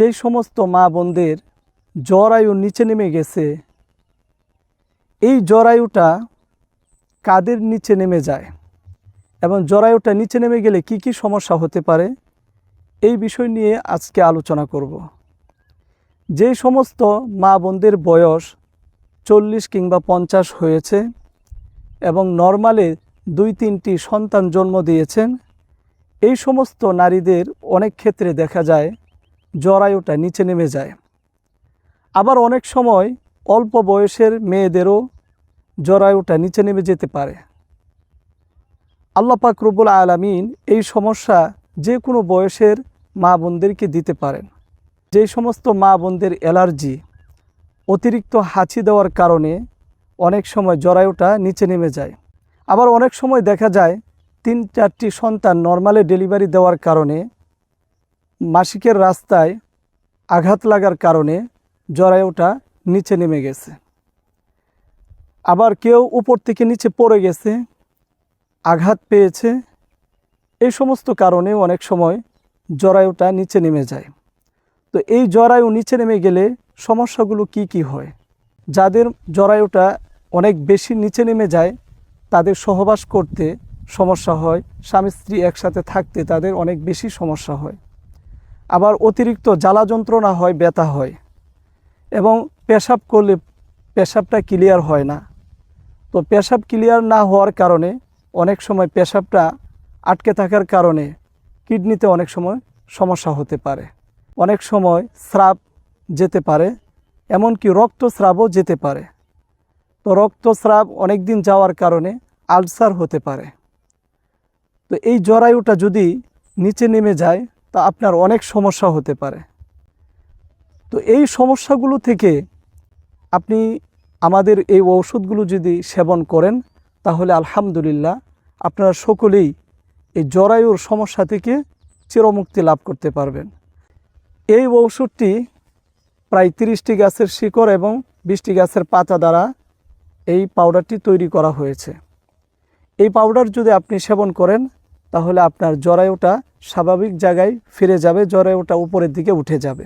যেই সমস্ত মা বোনদের জরায়ু নিচে নেমে গেছে, এই জরায়ুটা কাদের নিচে নেমে যায়? এবং জরায়ুটা নিচে নেমে গেলে কি কি সমস্যা হতে পারে? এই বিষয় নিয়ে আজকে আলোচনা করব। যেই সমস্ত মা বোনদের বয়স চল্লিশ কিংবা পঞ্চাশ হয়েছে এবং নর্মালে দুই তিনটি সন্তান জন্ম দিয়েছেন, এই সমস্ত নারীদের অনেক ক্ষেত্রে দেখা যায় জরায়ুটা নিচে নেমে যায়। আবার অনেক সময় অল্প বয়সের মেয়েদেরও জরায়ুটা নিচে নেমে যেতে পারে। আল্লাপাক রুবুল আলামিন এই সমস্যা যে কোনো বয়সের মা বোনদেরকে দিতে পারেন। যেই সমস্ত মা বোনদের অ্যালার্জি, অতিরিক্ত হাঁচি দেওয়ার কারণে অনেক সময় জরায়ুটা নিচে নেমে যায়। আবার অনেক সময় দেখা যায় তিন চারটি সন্তান নর্মালে ডেলিভারি দেওয়ার কারণে মাসিকের রাস্তায় আঘাত লাগার কারণে জরায়ুটা নিচে নেমে গেছে। আবার কেউ উপর থেকে নিচে পড়ে গেছে, আঘাত পেয়েছে। এই সমস্ত কারণে অনেক সময় জরায়ুটা নিচে নেমে যায়। তো এই জরায়ু নিচে নেমে গেলে সমস্যাগুলো কি কি হয়? যাদের জরায়ুটা অনেক বেশি নিচে নেমে যায়, তাদের সহবাস করতে সমস্যা হয়, স্বামী স্ত্রী একসাথে থাকতে তাদের অনেক বেশি সমস্যা হয়। আবার অতিরিক্ত জ্বালা যন্ত্রণা হয়, ব্যথা হয় এবং পেশাব করলে পেশাবটা ক্লিয়ার হয় না। তো পেশাব ক্লিয়ার না হওয়ার কারণে অনেক সময় পেশাবটা আটকে থাকার কারণে কিডনিতে অনেক সময় সমস্যা হতে পারে। অনেক সময় স্রাব যেতে পারে, এমনকি রক্তস্রাবও যেতে পারে। তো রক্তস্রাব অনেক দিন যাওয়ার কারণে আলসার হতে পারে। তো এই জরায়ুটা যদি নিচে নেমে যায় তা আপনার অনেক সমস্যা হতে পারে। তো এই সমস্যাগুলো থেকে আপনি আমাদের এই ঔষধগুলো যদি সেবন করেন, তাহলে আলহামদুলিল্লাহ আপনারা সকলেই এই জরায়ুর সমস্যা থেকে চিরমুক্তি লাভ করতে পারবেন। এই ঔষধটি প্রায় তিরিশটি গাছের শিকড় এবং বিশটি গাছের পাতা দ্বারা এই পাউডারটি তৈরি করা হয়েছে। এই পাউডার যদি আপনি সেবন করেন তাহলে আপনার জরায়ুটা স্বাভাবিক জায়গায় ফিরে যাবে, জরায়ুটা উপরের দিকে উঠে যাবে।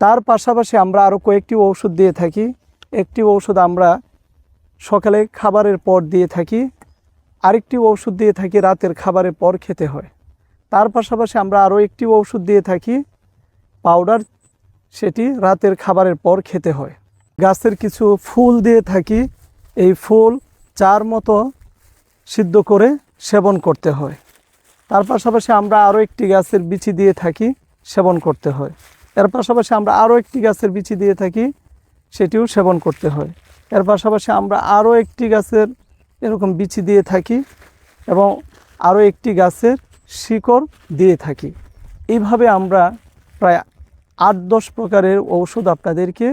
তার পাশাপাশি আমরা আরও কয়েকটি ঔষধ দিয়ে থাকি। একটি ঔষধ আমরা সকালে খাবারের পর দিয়ে থাকি, আরেকটি ঔষধ দিয়ে থাকি রাতের খাবারের পর খেতে হয়। তার পাশাপাশি আমরা আরও একটি ওষুধ দিয়ে থাকি, পাউডার, সেটি রাতের খাবারের পর খেতে হয়। গাছের কিছু ফুল দিয়ে থাকি, এই ফুল চার মতো সিদ্ধ করে সেবন করতে হয়। তার পাশাপাশি আমরা আরও একটি গাছের বিচি দিয়ে থাকি, সেবন করতে হয়। এর পাশাপাশি আমরা আরও একটি গাছের বিচি দিয়ে থাকি, সেটিও সেবন করতে হয়। এর পাশাপাশি আমরা আরও একটি গাছের এরকম বিচি দিয়ে থাকি এবং আরও একটি গাছের শিকড় দিয়ে থাকি। এইভাবে আমরা প্রায় আট দশ প্রকারের ঔষধ আপনাদেরকে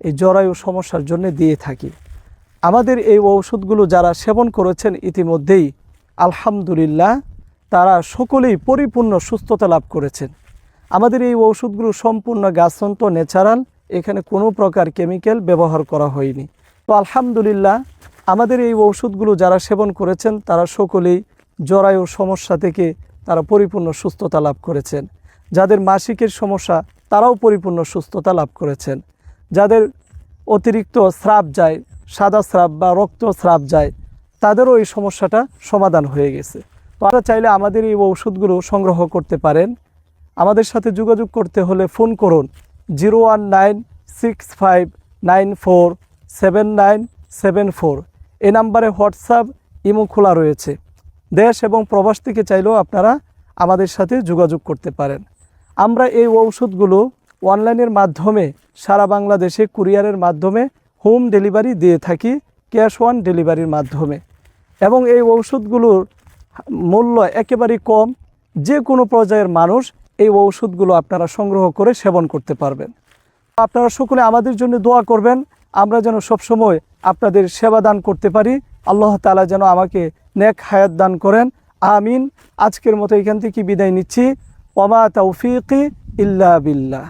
এই জরায়ু সমস্যার জন্য দিয়ে থাকি। আমাদের এই ঔষধগুলো যারা সেবন করেছেন ইতিমধ্যেই আলহামদুলিল্লাহ, তারা সকলেই পরিপূর্ণ সুস্থতা লাভ করেছেন। আমাদের এই ওষুধগুলো সম্পূর্ণ গাছন্ত ন্যাচারাল, এখানে কোনো প্রকার কেমিক্যাল ব্যবহার করা হয়নি। তো আলহামদুলিল্লাহ, আমাদের এই ঔষধগুলো যারা সেবন করেছেন, তারা সকলেই জরায়ুর সমস্যা থেকে তারা পরিপূর্ণ সুস্থতা লাভ করেছেন। যাদের মাসিকের সমস্যা, তারাও পরিপূর্ণ সুস্থতা লাভ করেছেন। যাদের অতিরিক্ত স্রাব যায়, সাদা স্রাব বা রক্ত স্রাব যায় তাদেরও এই সমস্যাটা সমাধান হয়ে গেছে। তো আপনারা চাইলে আমাদের এই ঔষধগুলো সংগ্রহ করতে পারেন। আমাদের সাথে যোগাযোগ করতে হলে ফোন করুন zero one nine six five nine four seven nine seven four. এই নাম্বারে হোয়াটসঅ্যাপ, ইমো খোলা রয়েছে। দেশ এবং প্রবাস থেকে চাইলেও আপনারা আমাদের সাথে যোগাযোগ করতে পারেন। আমরা এই ঔষধগুলো অনলাইনের মাধ্যমে, সারা বাংলাদেশে কুরিয়ারের মাধ্যমে হোম ডেলিভারি দিয়ে থাকি, ক্যাশ ওয়ান ডেলিভারির মাধ্যমে। এবং এই ঔষধগুলোর মূল্য একেবারেই কম। যে কোনো পর্যায়ের মানুষ এই ঔষধগুলো আপনারা সংগ্রহ করে সেবন করতে পারবেন। আপনারা সকলে আমাদের জন্য দোয়া করবেন। আমরা যেন সবসময় আপনাদের সেবা দান করতে পারি। আল্লাহ তালা যেন আমাকে নেক হায়াত দান করেন। আমিন। আজকের মতো এখান থেকে বিদায় নিচ্ছি। ওমা তৌফিকি ইল্লা বিল্লাহ।